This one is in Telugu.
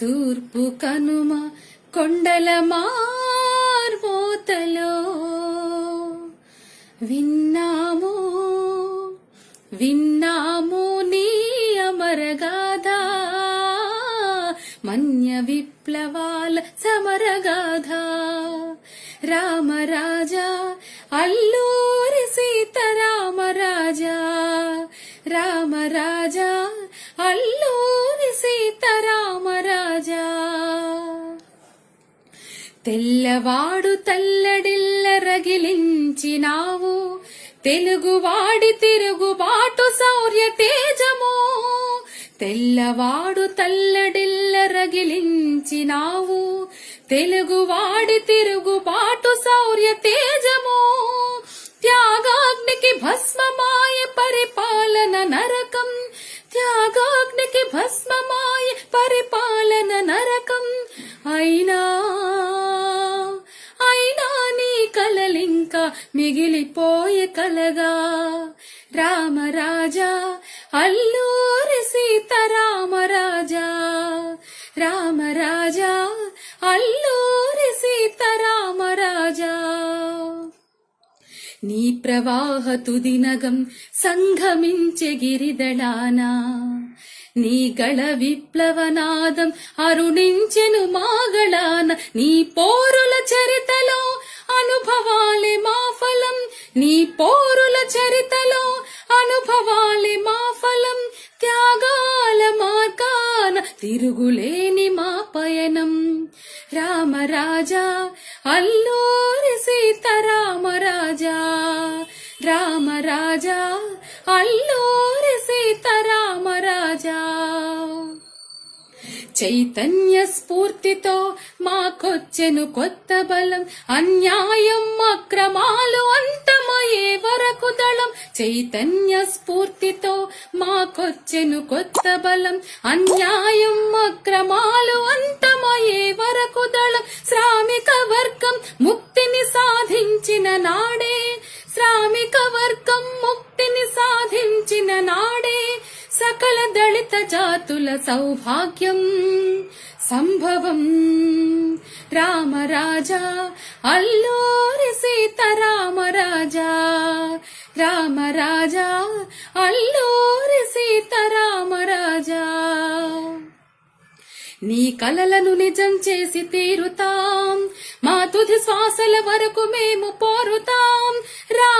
తూర్పు కనుమ కొండల మార్మోతలో విన్నాము విన్నాము నీ అమరగాథ. మన్య విప్లవాల సమరగాథ. రామరాజా అల్లూరి సీతారామరాజా రామరాజా తెల్లవాడు తల్లడిల్ల రగిలించినావు. తెలుగువాడి తిరుగుబాటు శౌర్య తేజము. తెల్లవాడు తల్లడిల్ల రగిలించినావు. తెలుగువాడి తిరుగుబాటు శౌర్య తేజము. త్యాగాగ్నికి భస్మమాయ పరిపాలన నరకం. త్యాగాగ్నికి భస్మ కలలింక మిగిలిపోయే కలగా. రామరాజా అల్లూరి సీతారామరాజా. రామరాజా అల్లూరి సీతారామరాజా. నీ ప్రవాహ తుదినగం సంఘమించె గిరిదళానా. నీ గళ విప్లవనాదం అరుణించెను మాగళాన నీ పోరుల చరితలో అనుభవాలే మా ఫలం. నీ పోరుల చరితలో అనుభవాలే మా ఫలం. త్యాగాల మార్గాన తిరుగులేని మా పయనం. రామరాజా అల్లూరి సీతారామరాజా రామరాజా. అల్లూరి సీతారా చైతన్య స్ఫూర్తితో మాకొచ్చెను కొత్త బలం అన్యాయం అక్రమాలు అంతమయ్యే వరకు దళం. చైతన్య స్ఫూర్తితో మాకొచ్చెను కొత్త బలం అన్యాయం అక్రమాలు అంతమయ్యే వరకు దళం. శ్రామిక వర్గం ముక్తిని సాధించిన నాడే శ్రామిక వర్గం ముక్తిని సాధించిన నాడే. సకల దళిత జాతుల సౌభాగ్యం సంభవం. రామరాజా అల్లూరి సీతారామరాజా రామరాజా అల్లూరి సీతారామరాజా నీ కలలను నిజం చేసి తీరుతాం. మా తుది శ్వాసల వరకు మేము పోరుతాం. రా